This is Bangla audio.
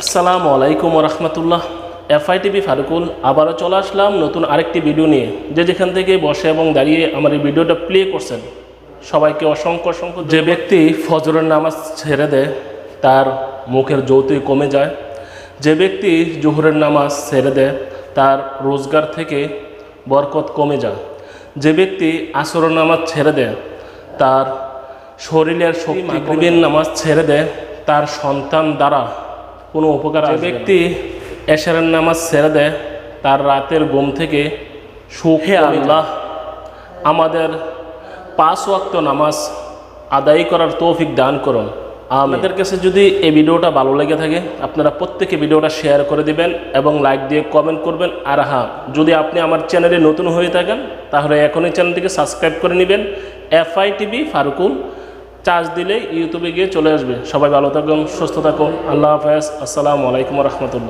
আসসালামু আলাইকুম রহমতুল্লাহ। এফআই টিভি ফারুকুল, আবারও চলে আসলাম নতুন আরেকটি ভিডিও নিয়ে, যে যেখান থেকে বসে এবং দাঁড়িয়ে আমার এই ভিডিওটা প্লে করছেন। সবাইকে অসংখ্য অসংখ্য যে ব্যক্তি ফজরের নামাজ ছেড়ে দেয়, তার মুখের যৌতুক কমে যায়। যে ব্যক্তি জোহরের নামাজ ছেড়ে দেয়, তার রোজগার থেকে বরকত কমে যায় যে ব্যক্তি আসরের নামাজ ছেড়ে দেয় তার শরীরের শক্তি মাগরিবের নামাজ ছেড়ে দেয় তার সন্তান দ্বারা কোনো উপকার যে ব্যক্তি এশারের নামাজ ছেড়ে দেয় তার রাতের ঘুম থেকে সুখে আল্লাহ আমাদের পাঁচ ওয়াক্ত নামাজ আদায় করার তৌফিক দান করুন। আমাদের কাছে যদি এই ভিডিওটা ভালো লেগে থাকে, আপনারা প্রত্যেকে ভিডিওটা শেয়ার করে দিবেন এবং লাইক দিয়ে কমেন্ট করবেন। আর হ্যাঁ যদি আপনি আমার চ্যানেলে নতুন হয়ে থাকেন, তাহলে এখনই চ্যানেলটিকে সাবস্ক্রাইব করে নেবেন। এফআই টিভি ফারুকুল, চার্জ দিলে ইউটিউবে গিয়ে চলে আসবে। সবাই ভালো থাকুন, সুস্থ থাকুন। আল্লাহ হাফেজ। আসসালামু আলাইকুম রহমতুল্লাহ।